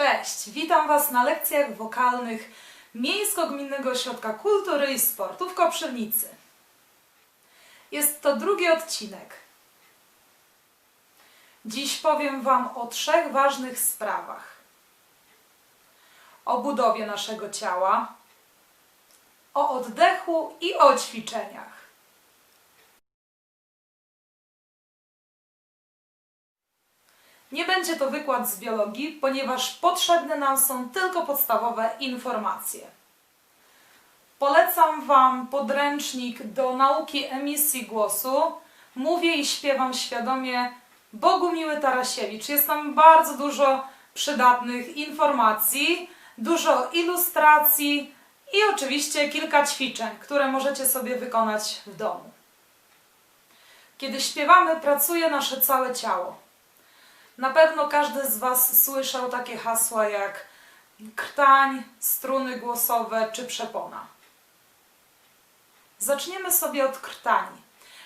Cześć, witam Was na lekcjach wokalnych Miejsko-Gminnego Ośrodka Kultury i Sportu w Koprzywnicy. Jest to drugi odcinek. Dziś powiem Wam o trzech ważnych sprawach. O budowie naszego ciała, o oddechu i o ćwiczeniach. Nie będzie to wykład z biologii, ponieważ potrzebne nam są tylko podstawowe informacje. Polecam Wam podręcznik do nauki emisji głosu. Mówię i śpiewam świadomie Bogumiły Tarasiewicz. Jest tam bardzo dużo przydatnych informacji, dużo ilustracji i oczywiście kilka ćwiczeń, które możecie sobie wykonać w domu. Kiedy śpiewamy, pracuje nasze całe ciało. Na pewno każdy z Was słyszał takie hasła jak krtań, struny głosowe czy przepona. Zaczniemy sobie od krtani.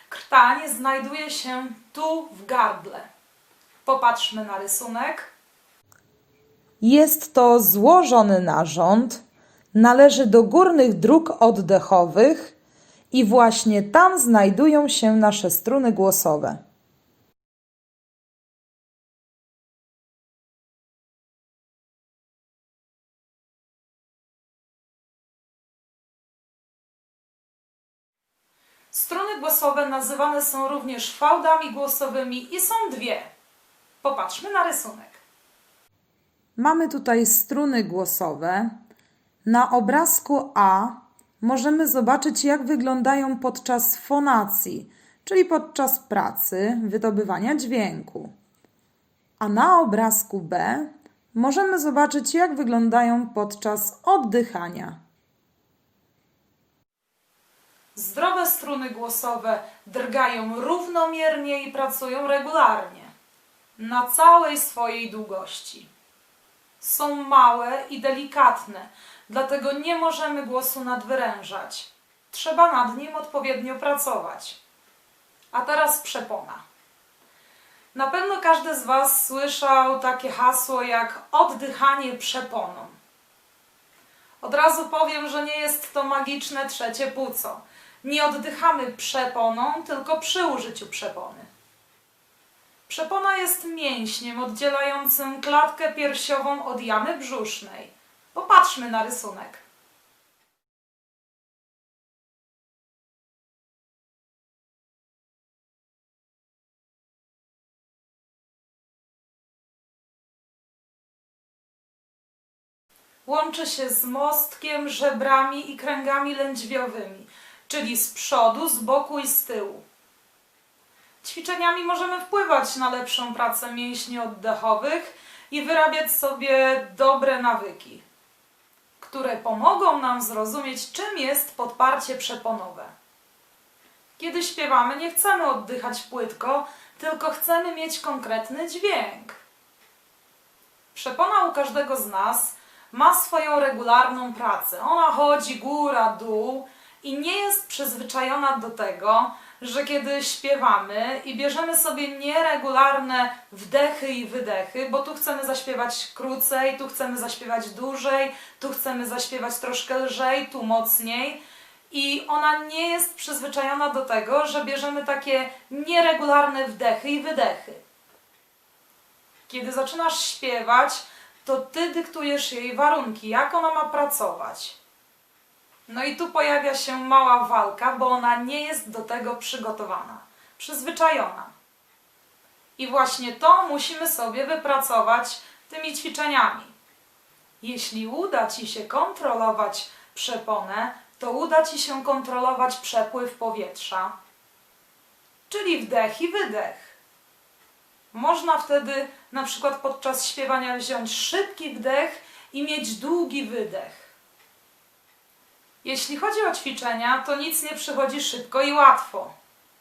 Krtań znajduje się tu w gardle. Popatrzmy na rysunek. Jest to złożony narząd, należy do górnych dróg oddechowych i właśnie tam znajdują się nasze struny głosowe. Struny głosowe nazywane są również fałdami głosowymi i są dwie. Popatrzmy na rysunek. Mamy tutaj struny głosowe. Na obrazku A możemy zobaczyć, jak wyglądają podczas fonacji, czyli podczas pracy wydobywania dźwięku. A na obrazku B możemy zobaczyć, jak wyglądają podczas oddychania. Zdrowe struny głosowe drgają równomiernie i pracują regularnie, na całej swojej długości. Są małe i delikatne, dlatego nie możemy głosu nadwyrężać. Trzeba nad nim odpowiednio pracować. A teraz przepona. Na pewno każdy z Was słyszał takie hasło jak oddychanie przeponą. Od razu powiem, że nie jest to magiczne trzecie płuco. Nie oddychamy przeponą, tylko przy użyciu przepony. Przepona jest mięśniem oddzielającym klatkę piersiową od jamy brzusznej. Popatrzmy na rysunek. Łączy się z mostkiem, żebrami i kręgami lędźwiowymi, czyli z przodu, z boku i z tyłu. Ćwiczeniami możemy wpływać na lepszą pracę mięśni oddechowych i wyrabiać sobie dobre nawyki, które pomogą nam zrozumieć, czym jest podparcie przeponowe. Kiedy śpiewamy, nie chcemy oddychać płytko, tylko chcemy mieć konkretny dźwięk. Przepona u każdego z nas ma swoją regularną pracę. Ona chodzi góra, dół i nie jest przyzwyczajona do tego, że kiedy śpiewamy i bierzemy sobie nieregularne wdechy i wydechy, bo tu chcemy zaśpiewać krócej, tu chcemy zaśpiewać dłużej, tu chcemy zaśpiewać troszkę lżej, tu mocniej. I ona nie jest przyzwyczajona do tego, że bierzemy takie nieregularne wdechy i wydechy. Kiedy zaczynasz śpiewać, to ty dyktujesz jej warunki, jak ona ma pracować. No i tu pojawia się mała walka, bo ona nie jest do tego przygotowana, przyzwyczajona. I właśnie to musimy sobie wypracować tymi ćwiczeniami. Jeśli uda ci się kontrolować przeponę, to uda ci się kontrolować przepływ powietrza, czyli wdech i wydech. Można wtedy na przykład podczas śpiewania wziąć szybki wdech i mieć długi wydech. Jeśli chodzi o ćwiczenia, to nic nie przychodzi szybko i łatwo.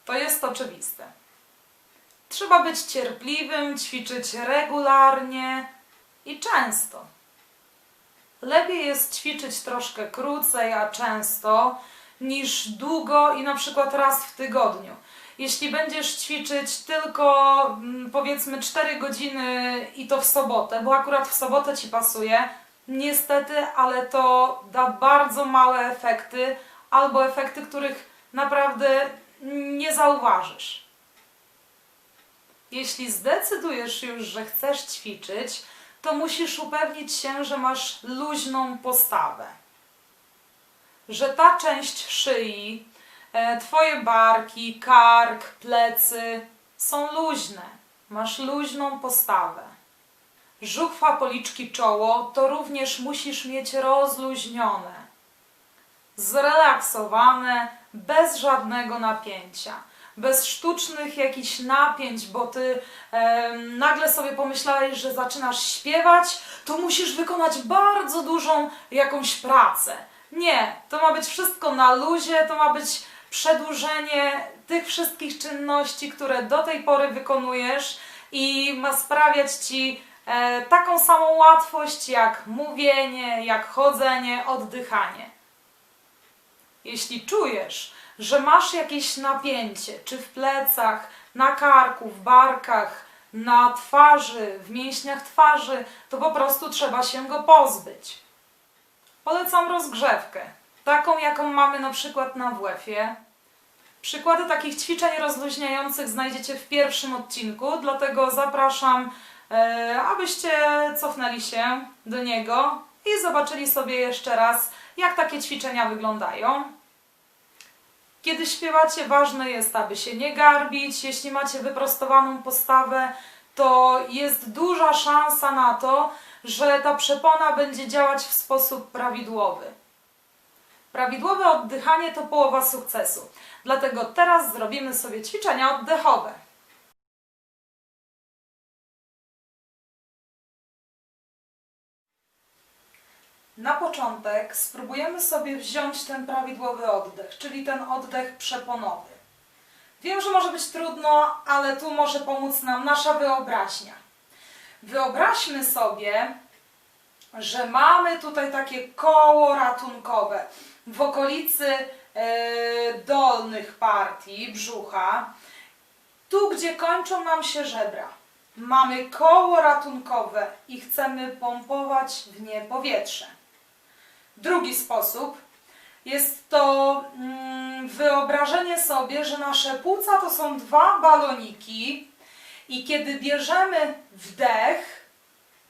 To jest oczywiste. Trzeba być cierpliwym, ćwiczyć regularnie i często. Lepiej jest ćwiczyć troszkę krócej, a często, niż długo i na przykład raz w tygodniu. Jeśli będziesz ćwiczyć tylko mm, powiedzmy 4 godziny i to w sobotę, bo akurat w sobotę ci pasuje, niestety, ale to da bardzo małe efekty albo efekty, których naprawdę nie zauważysz. Jeśli zdecydujesz już, że chcesz ćwiczyć, to musisz upewnić się, że masz luźną postawę. Że ta część szyi, e, twoje barki, kark, plecy są luźne. Masz luźną postawę. Żuchwa, policzki, czoło to również musisz mieć rozluźnione, zrelaksowane, bez żadnego napięcia bez sztucznych jakichś napięć, bo ty em, nagle sobie pomyślałeś, że zaczynasz śpiewać, to musisz wykonać bardzo dużą jakąś pracę. Nie, to ma być wszystko na luzie, to ma być przedłużenie tych wszystkich czynności, które do tej pory wykonujesz i ma sprawiać ci e, taką samą łatwość jak mówienie, jak chodzenie, oddychanie. Jeśli czujesz, że masz jakieś napięcie, czy w plecach, na karku, w barkach, na twarzy, w mięśniach twarzy, to po prostu trzeba się go pozbyć. Polecam rozgrzewkę, taką jaką mamy na przykład na WF-ie. Przykłady takich ćwiczeń rozluźniających znajdziecie w pierwszym odcinku, dlatego zapraszam, e, abyście cofnęli się do niego i zobaczyli sobie jeszcze raz, jak takie ćwiczenia wyglądają. Kiedy śpiewacie, ważne jest, aby się nie garbić. Jeśli macie wyprostowaną postawę, to jest duża szansa na to, że ta przepona będzie działać w sposób prawidłowy. Prawidłowe oddychanie to połowa sukcesu. Dlatego teraz zrobimy sobie ćwiczenia oddechowe. Na początek spróbujemy sobie wziąć ten prawidłowy oddech, czyli ten oddech przeponowy. Wiem, że może być trudno, ale tu może pomóc nam nasza wyobraźnia. Wyobraźmy sobie, że mamy tutaj takie koło ratunkowe w okolicy e, dolnych partii brzucha, tu gdzie kończą nam się żebra. Mamy koło ratunkowe i chcemy pompować w nie powietrze. Drugi sposób jest to mm, wyobrażenie sobie, że nasze płuca to są dwa baloniki i kiedy bierzemy wdech,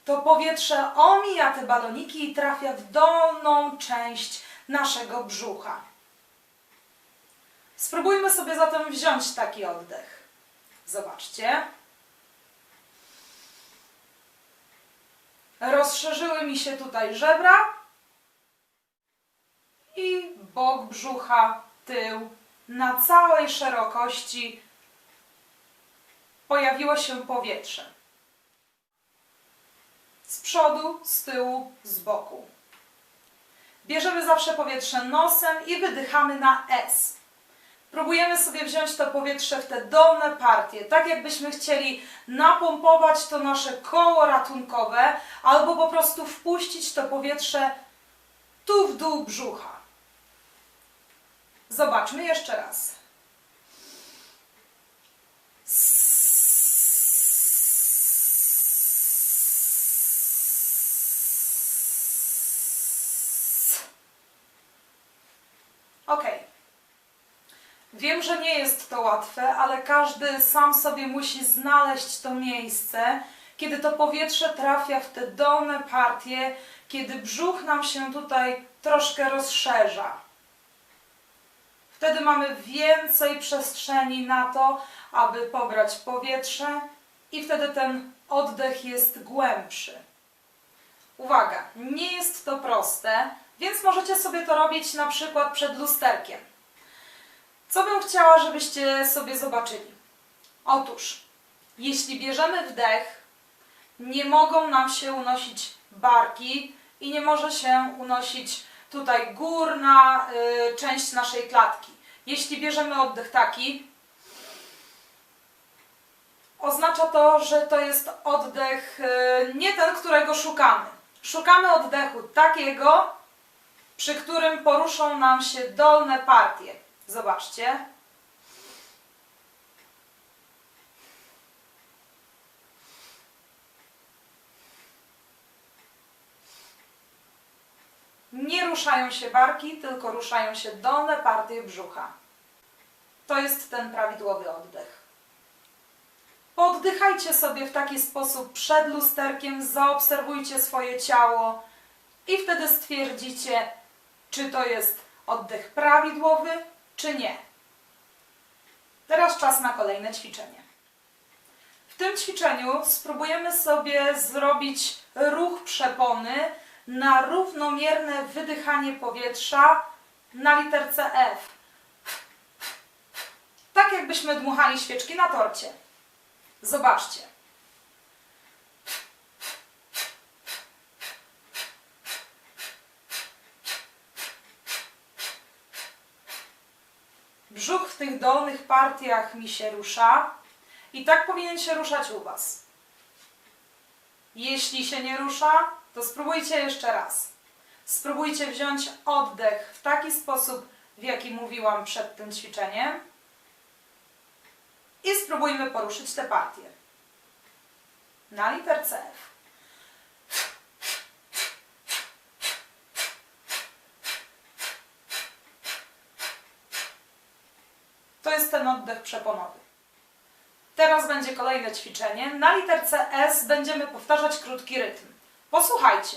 to powietrze omija te baloniki i trafia w dolną część naszego brzucha. Spróbujmy sobie zatem wziąć taki oddech. Zobaczcie. Rozszerzyły mi się tutaj żebra i bok brzucha, tył na całej szerokości pojawiło się powietrze. Z przodu, z tyłu, z boku. Bierzemy zawsze powietrze nosem i wydychamy na S. Próbujemy sobie wziąć to powietrze w te dolne partie, tak jakbyśmy chcieli napompować to nasze koło ratunkowe, albo po prostu wpuścić to powietrze tu w dół brzucha. Zobaczmy jeszcze raz. Ok. Wiem, że nie jest to łatwe, ale każdy sam sobie musi znaleźć to miejsce, kiedy to powietrze trafia w te dolne partie, kiedy brzuch nam się tutaj troszkę rozszerza. Wtedy mamy więcej przestrzeni na to, aby pobrać powietrze i wtedy ten oddech jest głębszy. Uwaga, nie jest to proste, więc możecie sobie to robić na przykład przed lusterkiem. Co bym chciała, żebyście sobie zobaczyli? Otóż, jeśli bierzemy wdech, nie mogą nam się unosić barki i nie może się unosić tutaj górna y, część naszej klatki. Jeśli bierzemy oddech taki, oznacza to, że to jest oddech y, nie ten, którego szukamy. Szukamy oddechu takiego, przy którym poruszą nam się dolne partie. Zobaczcie. Nie ruszają się barki, tylko ruszają się dolne partie brzucha. To jest ten prawidłowy oddech. Poddychajcie sobie w taki sposób przed lusterkiem, zaobserwujcie swoje ciało i wtedy stwierdzicie, czy to jest oddech prawidłowy, czy nie. Teraz czas na kolejne ćwiczenie. W tym ćwiczeniu spróbujemy sobie zrobić ruch przepony na równomierne wydychanie powietrza na literce F. Tak jakbyśmy dmuchali świeczki na torcie. Zobaczcie. Brzuch w tych dolnych partiach mi się rusza i tak powinien się ruszać u Was. Jeśli się nie rusza, to spróbujcie jeszcze raz. Spróbujcie wziąć oddech w taki sposób, w jaki mówiłam przed tym ćwiczeniem i spróbujmy poruszyć te partie. Na literce F. To jest ten oddech przeponowy. Teraz będzie kolejne ćwiczenie. Na literce S będziemy powtarzać krótki rytm. Posłuchajcie.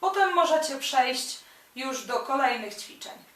Potem możecie przejść już do kolejnych ćwiczeń.